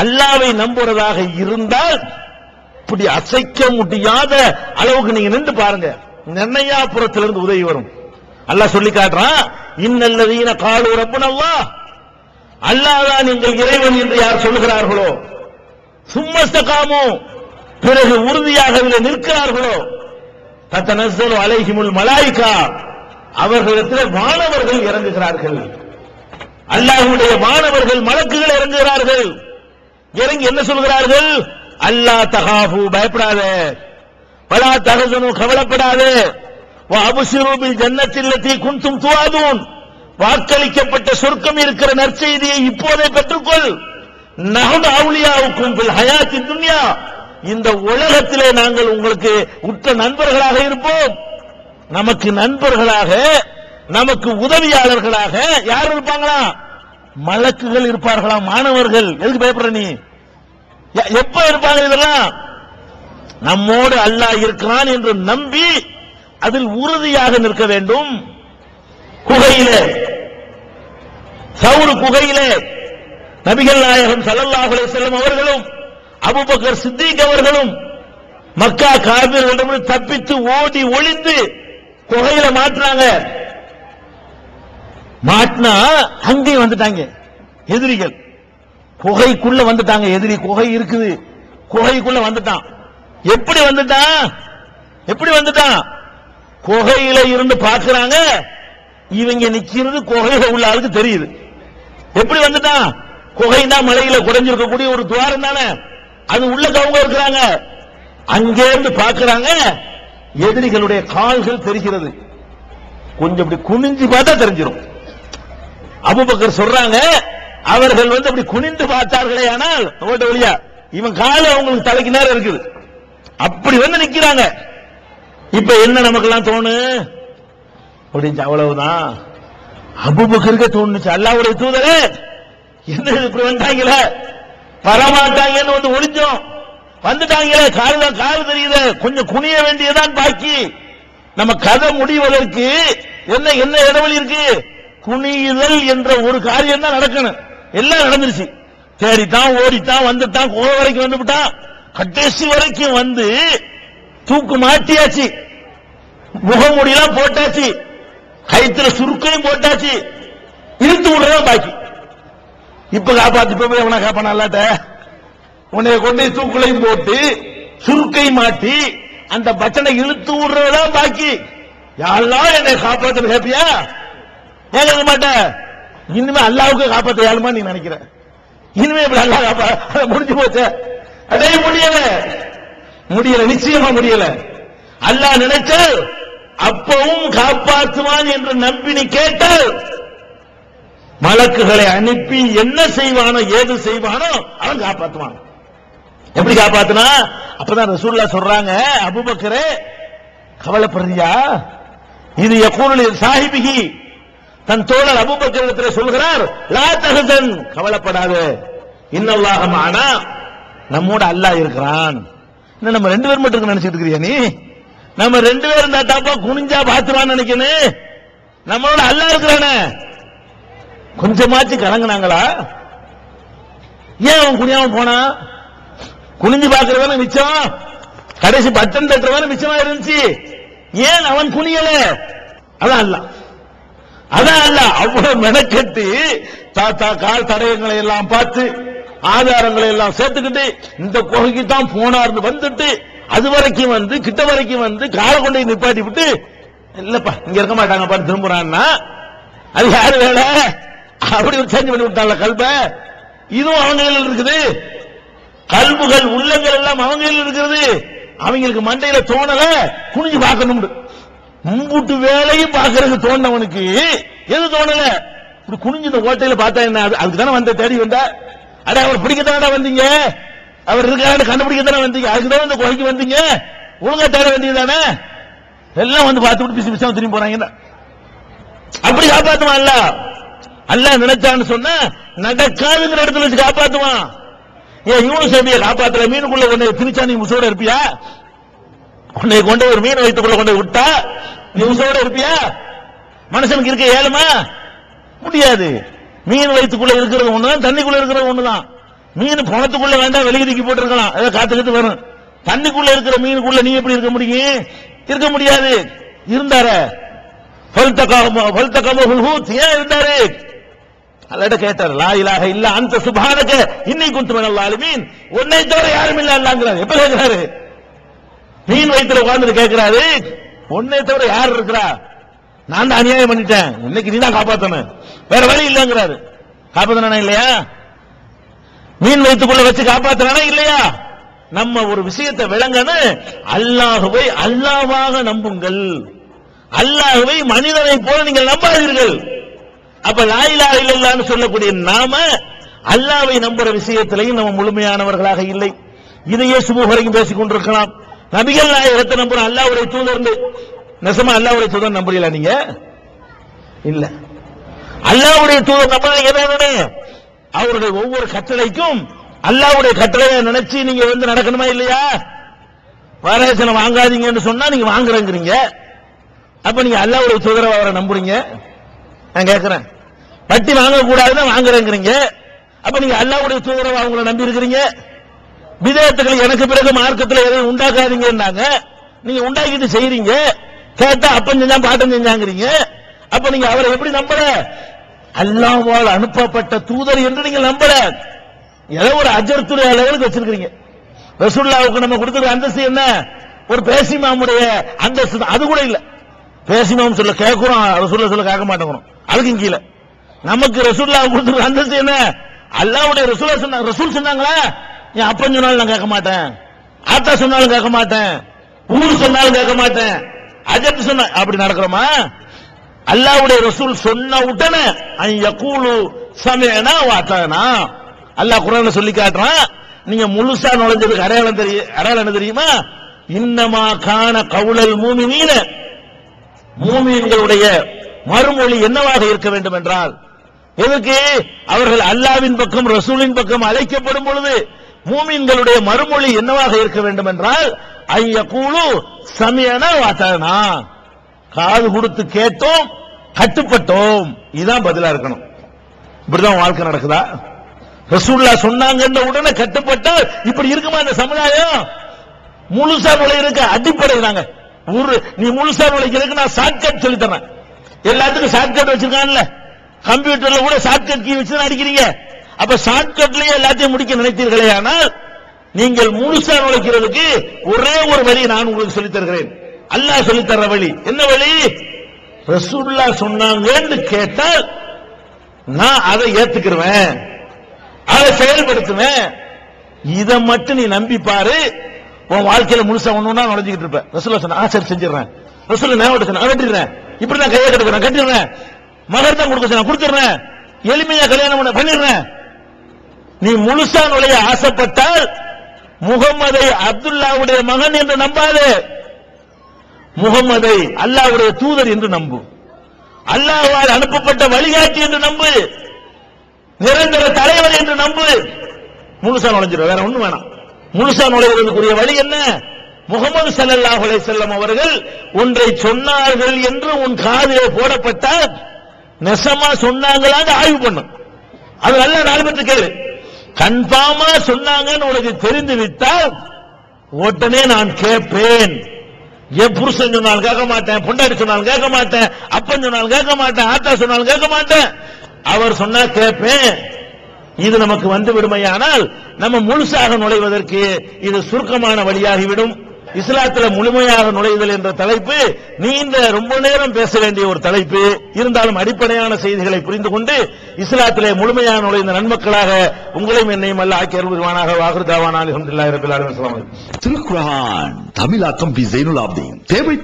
அல்லாவை நம்புறதாக இருந்தால் இப்படி அசைக்க முடியாத அளவுக்கு நீங்க நின்று பாருங்க. நெண்ணையாபுரத்திலிருந்து உதவி வரும். அல்லாஹ் சொல்லி காட்டுறான் இன்னல்லதீன காலு ரப்பனல்லா அல்லாதான் எங்கள் இறைவன் என்று யார் சொல்லுகிறார்களோ? சும்மஸ்தகாமோ பிறகு உறுதியாக அதில் நிற்கிறார்களோ? தத்தனஸ்ஸலு அலைஹிமுல் மலாய்கா. அவர்களிடத்தில் மாணவர்கள் இறங்குகிறார்கள். அல்லாஹுடைய மாணவர்கள் மலக்குகள் இறங்குகிறார்கள். இறங்கி என்ன சொல்கிறார்கள்? அல்லாஹ் தகாஃபு பயப்படாத. பலா தகசனு கவலைப்படாதே. அபுசிரு பில் ஜன்னத்தில்லத்தி குன்தும் துவாதூன். வாக்களிக்கப்பட்ட சொர்க்கம் இருக்கிற நற்செய்தியை இப்போதே பெற்றுக்கொள். நகது அவுளியாவுக்கும் ஹயாத்தி துன்யா. இந்த உலகத்திலே நாங்கள் உங்களுக்கு உற்ற நண்பர்களாக இருப்போம். நமக்கு நண்பர்களாக நமக்கு உதவியாளர்களாக யார் இருப்பாங்களா? மலக்குகள் இருப்பார்களா? மாணவர்கள். எதுக்கு பயப்படுற நீ? எப்ப இருப்பாங்க இதெல்லாம்? நம்மோடு அல்லாஹ் இருக்கிறான் என்று நம்பி அதில் உறுதியாக நிற்க வேண்டும். குகையிலே. சவுரு குகையிலே. நபிகள் நாயகம் ஸல்லல்லாஹு செல்லும் அவர்களும் அபுபக்கர் சித்திக் அவர்களும் மக்கா காபிர்களிடம் தப்பித்து ஓடி ஒளிந்து குகையில மாற்றுறாங்க மாட்டினா அங்கேயும் வந்துட்டாங்க. எதிரிகள். குகைக்குள்ள வந்துட்டாங்க. எதிரி குகை இருக்குது. குகைக்குள்ள வந்துட்டான். எப்படி வந்துட்டான்? எப்படி வந்துட்டான்? குகையில இருந்து பாக்குறாங்க இவங்க நிக்கிறது குகையில உள்ள ஆளுக்கு தெரியுது. எப்படி வந்துட்டான்? குகைனா மலையில குறைஞ்சிருக்கக்கூடிய ஒரு துவாரம் தானே. அது உள்ள அவங்க இருக்கிறாங்க. அங்கே இருந்து பாக்குறாங்க எதிரிகளுடைய கால்கள் தெரிகிறது. கொஞ்சம் இப்படி குனிஞ்சு பார்த்தா தெரிஞ்சிரும். அபுபக்கர் சொல்றாங்க அவர்கள் வந்து அப்படி குனிந்து பார்த்தார்களே ஆனால் ஓட்ட வழியா இவன் கால அவங்களுக்கு தலைக்கு நேரம் இருக்குது. அப்படி வந்து நிக்கிறாங்க. இப்ப என்ன நமக்கெல்லாம் தோணு? அப்படின்னு அவ்வளவுதான். அபுபக்கருக்கே தோணுச்சு அல்லாவுடைய தூதரே என்ன இப்படி வந்தாங்களே? வரமாட்டாங்கன்னு வந்து ஒளிஞ்சோம். வந்துட்டாங்களே கால கால் தெரியுது. கொஞ்சம் குனிய வேண்டியதான் பாக்கி. நம்ம கதை முடிவதற்கு என்ன என்ன இடைவெளி இருக்கு? குனியுதல் என்ற ஒரு காரியம் தான் நடக்கணும். எல்லாம் நடந்துருச்சு. தேடித்தான் ஓடித்தான் வந்துட்டான் கோவை வரைக்கும் வந்துவிட்டான் கடைசி வரைக்கும் வந்து தூக்கு மாட்டியாச்சு. முகமூடியெல்லாம் போட்டாச்சு. கைத்துல சுருக்கையும் போட்டாச்சு. இழுத்து விடுறதான் பாக்கி. இப்ப காப்பாத்து இப்ப போய் அவனை காப்பான அல்லாட்ட? உன்னை கொண்டு தூக்குலையும் போட்டு சுருக்கை மாட்டி அந்த பட்டனை இழுத்து விடுறதுதான் பாக்கி. யாரெல்லாம் என்னை காப்பாத்து கேப்பியா? ஏன் கேட்க மாட்டேன்? இனிமே அல்லாவுக்கு காப்பாத்த ஏழுமா நீ நினைக்கிற? இனிமே இப்படி அல்லா காப்பா முடிஞ்சு போச்சு. அதே முடியல. முடியல நிச்சயமா முடியல. அல்லாஹ் நினைச்சால் அப்பவும் காப்பாற்றுவான் என்று நம்பி நீ கேட்டால் மலக்குகளை அனுப்பி என்ன செய்வானோ ஏது செய்வானோ அவன் காப்பாற்றுவான். எப்படி காப்பாத்துனா? அப்பதான் ரசூல்லா சொல்றாங்க அபுபக்கரே கவலைப்படுறியா? இது யகூலுல் சாஹிபிகி தன் தோழர் அபூபக்கரிடத்தில் சொல்கிறார் லா தஹசன் கவலைப்படாது. இன்னல்லாக மானா நம்மோட அல்லாஹ் இருக்கிறான். என்ன நம்ம ரெண்டு பேரும் மட்டும் இருக்கு நினைச்சிட்டு இருக்கிறியா நீ? நம்ம ரெண்டு பேரும் இருந்தா தாப்பா குனிஞ்சா பாத்துருவான்னு நினைக்கணும். நம்மளோட அல்லாஹ் இருக்கிறானே. கொஞ்சமாச்சு கலங்கினாங்களா? ஏன் அவன் குனியாம போனா? குனிஞ்சு பாக்குறதான மிச்சம். கடைசி பட்டன் தட்டுறதான மிச்சமா இருந்துச்சு ஏன் அவன் குனியல? அதான் அல்லாஹ். அதான் அல்ல அவ்வளவு மெனக்கெட்டு தாத்தா கால் தடயங்களை எல்லாம் பார்த்து ஆதாரங்களை எல்லாம் சேர்த்துக்கிட்டு இந்த குகைக்கு தான் போனார்னு வந்துட்டு அது வரைக்கும் வந்து கிட்ட வரைக்கும் வந்து காலை கொண்டு போய் நிப்பாட்டி விட்டு இல்லப்பா இங்க இருக்க மாட்டாங்கப்பா திரும்புறான்னா அது யாரு வேலை? அப்படி ஒரு சேஞ்ச் பண்ணி விட்டாங்க கல்ப? இதுவும் அவங்க இருக்குது. கல்புகள் உள்ளங்கள் எல்லாம் அவங்க இருக்கிறது. அவங்களுக்கு மண்டையில தோணல குனிஞ்சு பார்க்கணும் மும்புட்டு வேலையும் பாக்குறது தோணவனுக்கு எது தோணல? இப்படி குனிஞ்சு இந்த ஓட்டையில பார்த்தா என்ன? அதுக்கு தானே வந்த தேடி வந்த? அட அவர் பிடிக்கத்தானடா வந்தீங்க? அவர் இருக்காரு கண்டுபிடிக்க தானே வந்தீங்க? அதுக்கு தானே இந்த குகைக்கு வந்தீங்க? ஒழுங்கா தேட வேண்டியது தானே எல்லாம் வந்து பார்த்து விட்டு பிசு பிசாம திரும்பி போறாங்க. அப்படி காப்பாத்துவான் அல்ல. அல்ல நினைச்சான்னு சொன்னா நடக்காதுங்கிற இடத்துல வச்சு காப்பாத்துவான். ஏன் யூனஸ் காப்பாத்துல காப்பாத்தல. மீனுக்குள்ள உன்னை திணிச்சா நீ முசோட இருப்பியா? உன்னை கொண்டு ஒரு மீன் வயிற்றுக்குள்ள கொண்டு விட்டா நீ உசோட இருப்பியா? மனுஷனுக்கு இருக்க ஏழுமா? முடியாது. மீன் வயிற்றுக்குள்ள இருக்கிறது ஒண்ணுதான் தண்ணிக்குள்ள இருக்கிறது ஒண்ணுதான். மீன் பணத்துக்குள்ள வேண்டாம் வெளியே தூக்கி போட்டிருக்கலாம். ஏதோ காத்துக்கிட்டு வரும். தண்ணிக்குள்ள இருக்கிற மீனுக்குள்ள நீ எப்படி இருக்க முடியும்? இருக்க முடியாது. இருந்தார. ஏன் இருந்தாரு? அல்லாட்ட கேட்டார் லா இலாக இல்ல அந்த சுபானக இன்னை குந்து மணல் உன்னை தவிர யாரும் இல்ல அல்லாங்கிறார். எப்ப கேட்கிறாரு? மீன் வயிற்றுல உட்கார்ந்து கேட்கிறாரு உன்னை தவிர யார் இருக்கிறா? நான் தான் அநியாயம் பண்ணிட்டேன். இன்னைக்கு நீ தான் காப்பாத்தணும். வேற வழி இல்லைங்கிறாரு. காப்பாத்தனா இல்லையா? மீன் வயிற்றுக்குள்ள வச்சு காப்பாத்தனா இல்லையா? நம்ம ஒரு விஷயத்தை விளங்கணும் அல்லாஹுவை அல்லாவாக நம்புங்கள். அல்லாஹுவை மனிதனை போல நீங்கள் நம்பாதீர்கள். அப்ப லாயிலா இல்லல்லான்னு சொல்லக்கூடிய நாம அல்லாவை நம்புற விஷயத்திலையும் நம்ம முழுமையானவர்களாக இல்லை. இதையே சுமூகரையும் பேசிக் கொண்டிருக்கலாம் நபிகள் நாயகத்தை நம்புறோம் அல்லாவுடைய தூதர்ந்து நெசமா அல்லாவுடைய தூதர் நம்புறீங்களா நீங்க? இல்ல. அல்லாவுடைய தூதர் நம்புறீங்க என்ன அவருடைய ஒவ்வொரு கட்டளைக்கும் அல்லாவுடைய கட்டளையை நினைச்சு நீங்க வந்து நடக்கணுமா இல்லையா? வரதட்சணை வாங்காதீங்கன்னு சொன்னா நீங்க வாங்குறேங்கிறீங்க. அப்ப நீங்க அல்லாவுடைய தூதரை அவரை நம்புறீங்க. நான் கேட்கிறேன் வட்டி வாங்கக்கூடாதுன்னு வாங்குறேங்கிறீங்க. அப்ப நீங்க அல்லாவுடைய தூதரவை அவங்கள நம்பி இருக்கிறீங்க விதேயத்துக்கள் எனக்கு பிறகு மார்க்கத்தில் எதையும் உண்டாக்காதீங்கன்னாங்க. நீங்க உண்டாக்கிட்டு செய்யறீங்க கேட்டா அப்பன் செஞ்சா பாட்டம் செஞ்சாங்கிறீங்க. அப்ப நீங்க அவரை எப்படி நம்பல அல்லாவால் அனுப்பப்பட்ட தூதர் என்று நீங்க நம்பல ஏதோ ஒரு அஜர்த்துறை அளவுக்கு வச்சிருக்கீங்க ரசுல்லாவுக்கு நம்ம கொடுக்குற அந்தஸ்து என்ன? ஒரு பேசிமாமுடைய அந்தஸ்து தான். அது கூட இல்ல. பேசிமாம் சொல்ல கேட்கிறோம் ரசுல்லா சொல்ல கேட்க மாட்டேங்கிறோம் அதுக்கும் கீழே. நமக்கு ரசுல்லா கொடுத்துருக்க அந்தஸ்து என்ன? அல்லாவுடைய ரசூலா சொன்னாங்க. ரசூல் சொன்னாங்களா? என் அப்பன் சொன்னாலும் நான் கேட்க மாட்டேன். ஆத்தா சொன்னாலும் கேட்க மாட்டேன். ஊர் சொன்னாலும் கேட்க மாட்டேன். அஜத் சொன்ன அப்படி நடக்கிறோமா? அல்லாவுடைய ரசூல் சொன்ன உடனே அய்ய கூலு சமயனா வாத்தானா அல்லாஹ் குரான்ல சொல்லி காட்டுறான் நீங்க முழுசா நுழைஞ்சதுக்கு அடையாளம் தெரியும் அடையாளம் என்ன தெரியுமா? இன்னமா காண கவுளல் மூமினீன. மூமியங்களுடைய மறுமொழி என்னவாக இருக்க வேண்டும் என்றால் எதுக்கு? அவர்கள் அல்லாவின் பக்கம் ரசூலின் பக்கம் அழைக்கப்படும் பொழுது மூமின்களுடைய மறுமொழி என்னவாக இருக்க வேண்டும் என்றால் ஐய கூழு சமியனா வாத்தானா காது கொடுத்து கேட்டோம் கட்டுப்பட்டோம். இதுதான் பதிலா இருக்கணும். இப்படிதான் வாழ்க்கை நடக்குதா? ரசூல்லா சொன்னாங்கன்ற உடனே கட்டுப்பட்டு இப்படி இருக்குமா இந்த சமுதாயம்? முழுசா நுழையிறதுக்கு அடிப்படை நாங்க. ஒரு நீ முழுசா நுழைக்கிறதுக்கு நான் ஷார்ட்கட் சொல்லி தரேன். எல்லாத்துக்கும் ஷார்ட்கட் வச்சிருக்கான்ல. கம்ப்யூட்டர்ல கூட ஷார்ட்கட் கீ வச்சு அடிக்கிறீங்க. அப்ப ஷார்ட்கட்லயே எல்லாத்தையும் முடிக்க நினைத்தீர்களே ஆனால் நீங்கள் முழுசா நுழைக்கிறதுக்கு ஒரே ஒரு வழி நான் உங்களுக்கு சொல்லித் தருகிறேன். அல்லாஹ் சொல்லித் தர்ற வழி. என்ன வழி? ரசூல்லா சொன்னாங்கன்னு கேட்டால் நான் அதை ஏத்துக்கிறேன் அதை செயல்படுத்துவேன். இதை மட்டும் நீ நம்பி பாரு. உன் வாழ்க்கையில முழுசா ஒண்ணுன்னா நுழைஞ்சுக்கிட்டு இருப்ப. ரசூல்லா சொன்னா ஆ, சரி செஞ்சிடறேன். ரசூல்லா ஞாபகம் சொன்னா வெட்டிடுறேன் இப்படி நான் கையை கட்டுக்கிறேன் கட்டிடுறேன். மகர் தான் கொடுக்க சொன்னா கொடுத்துடுறேன். எளிமையா கல்யாணம் பண்ண பண்ணிடுறேன். நீ முழுசா நுழைய ஆசைப்பட்டால் முகமதை அப்துல்லாவுடைய மகன் என்று நம்பாது. முகமதை அல்லாவுடைய தூதர் என்று நம்பு. அல்லாவால் அனுப்பப்பட்ட வழிகாட்டி என்று நம்பு. நிரந்தர தலைவர் என்று நம்பு. முழுசா நுழைஞ்சிடும் வேற ஒண்ணும் வேணாம். முழுசா நுழைவதற்குரிய வழி என்ன? முகமது சல்லாஹ் செல்லம் அவர்கள் ஒன்றை சொன்னார்கள் என்று உன் காதிலே போடப்பட்டால் நெசமா சொன்னாங்களான்னு ஆய்வு பண்ணும். அது நல்ல நாலு பேர்த்து கேளு. கன்ஃபார்மா சொன்னாங்கன்னு உனக்கு தெரிந்து விட்டால் உடனே நான் கேட்பேன். என் புருஷன் சொன்னாலும் கேட்க மாட்டேன் பொண்டாடி சொன்னாலும் கேட்க மாட்டேன் அப்பன் சொன்னாலும் கேட்க மாட்டேன் ஆத்தா சொன்னாலும் கேட்க மாட்டேன். அவர் சொன்னா கேட்பேன். இது நமக்கு வந்து விடுமையானால் நம்ம முழுசாக நுழைவதற்கு இது சுருக்கமான வழியாகிவிடும். இஸ்லாத்துல முழுமையாக நுழைதல் என்ற தலைப்பு நீண்ட ரொம்ப நேரம் பேச வேண்டிய ஒரு தலைப்பு. இருந்தாலும் அடிப்படையான செய்திகளை புரிந்து கொண்டு இஸ்லாத்திலே முழுமையாக நுழைந்த நன்மக்களாக உங்களையும் என்னையும் அல்ல ஆக்கி அருள்வானாக வாகுதாவான அலமதுல்லாஹி திருக்குறான் திருக்குரான் தமிழாக்கம் பி ஜெயினுல் ஆப்தீன். தேவை